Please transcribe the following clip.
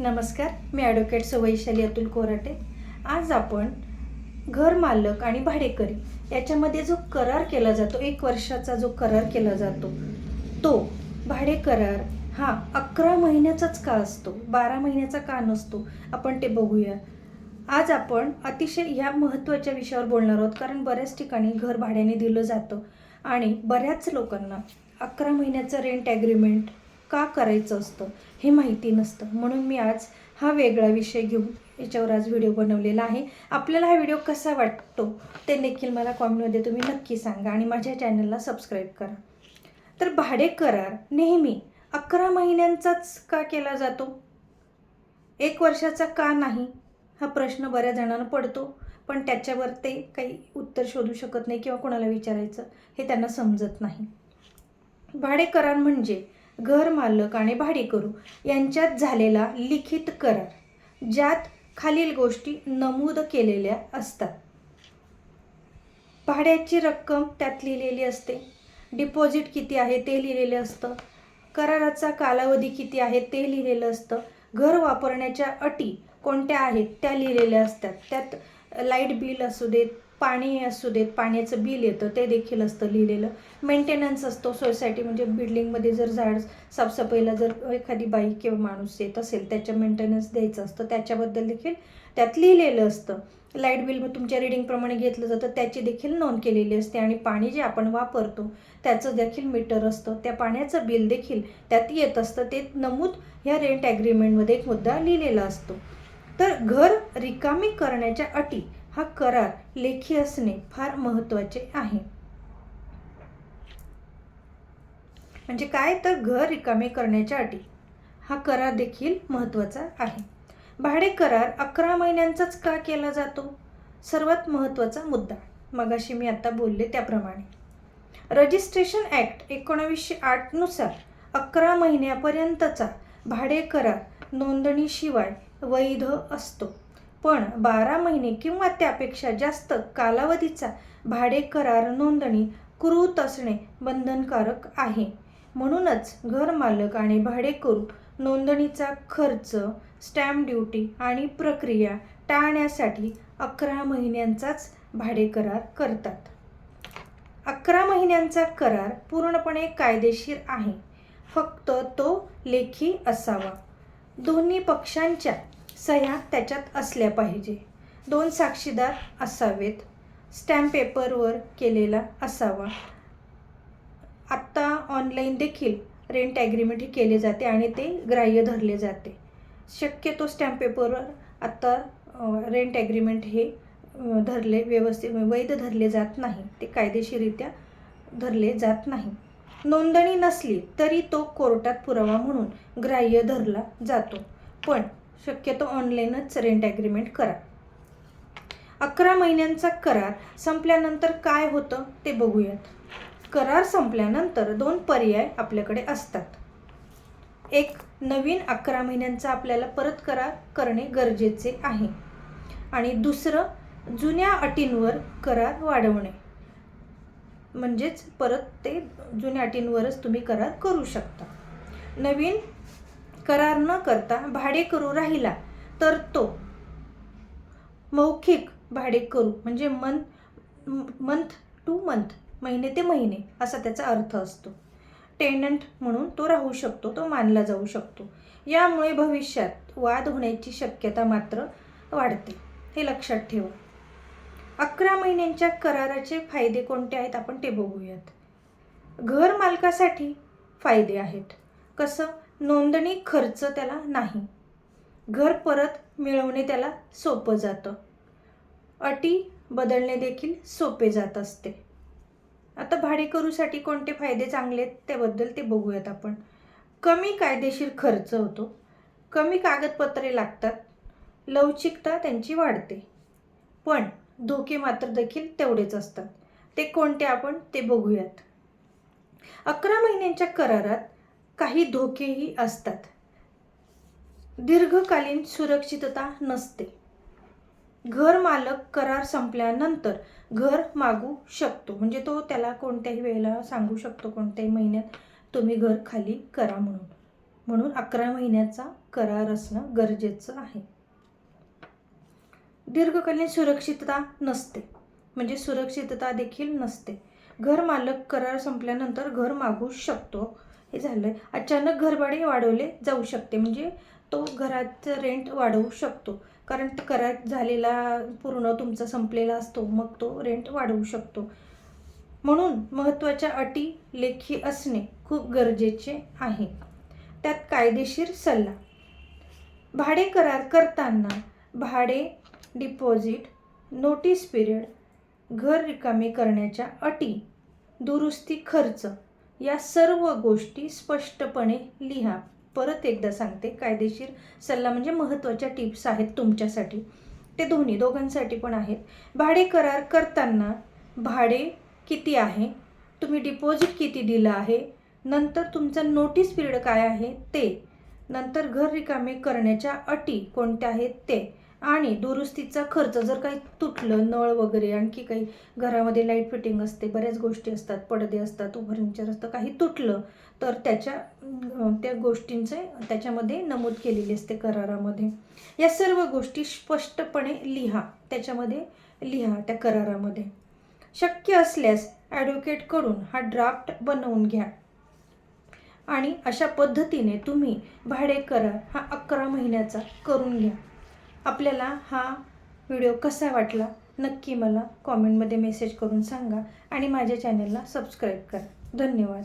नमस्कार मी ॲडव्होकेट सवैशाली अतुल कोराटे. आज आपण घर मालक आणि भाडेकरी याच्यामध्ये जो करार केला जातो एक वर्षाचा जो करार केला जातो तो भाडे करार हा अकरा महिन्याचाच का असतो? बारा महिन्याचा का नसतो? आपण ते बघूया. आज आपण अतिशय ह्या महत्त्वाच्या विषयावर बोलणार आहोत कारण बऱ्याच ठिकाणी घर भाड्याने दिलं जातं आणि बऱ्याच लोकांना अकरा महिन्याचं रेंट ॲग्रीमेंट का करायचं असतं हे माहिती नसतं. म्हणून मी आज हा वेगळा विषय घेऊन याच्यावर आज व्हिडिओ बनवलेला आहे. आपल्याला हा व्हिडिओ कसा वाटतो ते देखील मला कॉमेंटमध्ये तुम्ही नक्की सांगा आणि माझ्या चॅनलला सबस्क्राईब करा. तर भाडे करार नेहमी अकरा महिन्यांचाच का केला जातो? एक वर्षाचा का नाही? हा प्रश्न बऱ्याच जणांना पडतो पण त्याच्यावर ते काही उत्तर शोधू शकत नाही किंवा कोणाला विचारायचं हे त्यांना समजत नाही. भाडे करार म्हणजे घर मालक आणि भाडेकरू यांच्यात झालेला लिखित करार ज्यात खालील गोष्टी नमूद केलेल्या असतात. भाड्याची रक्कम त्यात लिहिलेली असते. डिपॉझिट किती आहे ते लिहिलेलं असतं. कराराचा कालावधी किती आहे ते लिहिलेलं असतं. घर वापरण्याच्या अटी कोणत्या आहेत त्या लिहिलेल्या असतात. त्यात लाइट बिल असू देत पाणी असू देत पाण्याचं बिल येतं ते देखील असतं लिहिलेलं. मेंटेनन्स असतो सोसायटी म्हणजे बिल्डिंगमध्ये जर झाड साफसफाईला जर एखादी बाई किंवा माणूस येत असेल त्याच्या मेंटेनन्स द्यायचं असतं. त्याच्याबद्दल देखील त्यात लिहिलेलं असतं. लाइट बिल मग तुमच्या रिडिंगप्रमाणे घेतलं जातं त्याची देखील नोंद केलेली असते आणि पाणी जे आपण वापरतो त्याचं देखील मीटर असतं. त्या पाण्याचं बिल देखील त्यात येत असतं. ते नमूद ह्या रेंट ॲग्रीमेंटमध्ये एक मुद्दा लिहिलेला असतो. तर घर रिकामी करण्याच्या अटी हा करार लेखी असणे फार महत्त्वाचे आहे. म्हणजे काय तर घर रिकामे करण्याच्या अटी. हा करार देखील महत्त्वाचा आहे. भाडे करार अकरा महिन्यांचाच का केला जातो? सर्वात महत्त्वाचा मुद्दा. मगाशी मी आता बोलले त्याप्रमाणे. रजिस्ट्रेशन ॲक्ट एकोणावीसशे आठनुसार अकरा महिन्यापर्यंतचा भाडे करार नोंदणीशिवाय वैध असतो. पण बारा महिने किंवा त्यापेक्षा जास्त कालावधीचा भाडे करार नोंदणी कृत असणे बंधनकारक आहे. म्हणूनच घरमालक आणि भाडेकरू नोंदणीचा खर्च स्टॅम्प ड्युटी आणि प्रक्रिया टाळण्यासाठी अकरा महिन्यांचाच भाडे करार करतात. अकरा महिन्यांचा करार पूर्णपणे कायदेशीर आहे. फक्त तो लेखी असावा. दोन्ही पक्षांच्या सह्या त्याच्यात असल्या पाहिजे. दोन साक्षीदार असावेत. स्टॅम्प पेपरवर केलेला असावा. आत्ता ऑनलाईन देखील रेंट ॲग्रीमेंट हे केले जाते आणि ते ग्राह्य धरले जाते. शक्यतो स्टॅम्प पेपरवर आत्ता रेंट ॲग्रीमेंट हे धरले व्यवस्थित वैध धरले जात नाही. ते कायदेशीरित्या धरले जात नाही. नोंदणी नसली तरी तो कोर्टात पुरावा म्हणून ग्राह्य धरला जातो. पण शक्यतो ऑनलाईनच रेंट ॲग्रीमेंट करा. अकरा महिन्यांचा करार संपल्यानंतर काय होतं ते बघूयात. करार संपल्यानंतर दोन पर्याय आपल्याकडे असतात. एक नवीन अकरा महिन्यांचा आपल्याला परत करार करणे गरजेचे आहे. आणि दुसरं जुन्या अटींवर करार वाढवणे. म्हणजेच परत ते जुन्या अटींवरच तुम्ही करार करू शकता. नवीन करार न करता भाडे करू राहिला तर तो मौखिक भाडे करू म्हणजे मंथ मंथ टू मंथ महिने ते महिने असा त्याचा अर्थ असतो. टेनंट म्हणून तो राहू शकतो तो मानला जाऊ शकतो. यामुळे भविष्यात वाद होण्याची शक्यता मात्र वाढते. हे लक्षात ठेवा. अकरा महिन्यांच्या कराराचे फायदे कोणते आहेत आपण ते बघूयात. घर मालकासाठी फायदे आहेत. कसं? नोंदणी खर्च त्याला नाही. घर परत मिळवणे त्याला सोपं जातं. अटी बदलणे देखील सोपे जात असते. आता भाडेकरूसाठी कोणते फायदे चांगले आहेत त्याबद्दल ते बघूयात आपण. कमी कायदेशीर खर्च होतो. कमी कागदपत्रे लागतात. लवचिकता त्यांची वाढते. पण धोके मात्र देखील तेवढेच असतात. ते कोणते आपण ते बघूयात. अकरा महिन्यांच्या करारात काही धोकेही असतात. दीर्घकालीन सुरक्षितता नसते. घर मालक करार संपल्यानंतर घर मागू शकतो. म्हणजे तो त्याला कोणत्याही वेळेला सांगू शकतो कोणत्याही महिन्यात तुम्ही घर खाली करा म्हणून. म्हणून अकरा महिन्याचा करार असणं गरजेचं आहे. दीर्घकालीन सुरक्षितता नसते. म्हणजे सुरक्षितता देखील नसते. घर मालक करार संपल्यानंतर घर मागू शकतो. हे झालं आहे अचानक घरभाडे वाढवले जाऊ शकते. म्हणजे तो घराचं रेंट वाढवू शकतो. कारण तो करार झालेला पूर्ण तुमचा संपलेला असतो. मग तो रेंट वाढवू शकतो. म्हणून महत्त्वाच्या अटी लेखी असणे खूप गरजेचे आहे. त्यात कायदेशीर सल्ला. भाडे करार करताना भाडे डिपॉझिट नोटीस पिरियड घर रिकामे करण्याच्या अटी दुरुस्ती खर्च या सर्व गोष्टी स्पष्टपणे लिहा. परत एकदा सांगते कायदेशीर सल्ला म्हणजे महत्त्वाच्या टिप्स आहेत तुमच्यासाठी. ते दोन्ही दोघांसाठी पण आहेत. भाडे करार करताना भाडे किती आहे? तुम्ही डिपॉझिट किती दिलं आहे? नंतर तुमचं नोटीस पिरियड काय आहे? ते. नंतर घर रिकामे करण्याच्या अटी कोणत्या आहेत? ते. आणि दुरुस्तीचा खर्च जर काही तुटलं नळ वगैरे आणखी काही घरामध्ये लाइट फिटिंग असते बऱ्याच गोष्टी असतात पडदे असतात फर्निचर असतं काही तुटलं तर त्याच्या त्या गोष्टींचे त्याच्यामध्ये नमूद केलेली असते करारामध्ये. या सर्व गोष्टी स्पष्टपणे लिहा त्याच्यामध्ये लिहा त्या करारामध्ये. शक्य असल्यास ॲडव्होकेटकडून हा ड्राफ्ट बनवून घ्या. आणि अशा पद्धतीने तुम्ही भाडे करार हा अकरा महिन्याचा करून घ्या. आपल्याला हा व्हिडिओ कसा वाटला नक्की मला कॉमेंटमध्ये मेसेज करून सांगा आणि माझ्या चॅनलला सबस्क्राईब करा. धन्यवाद.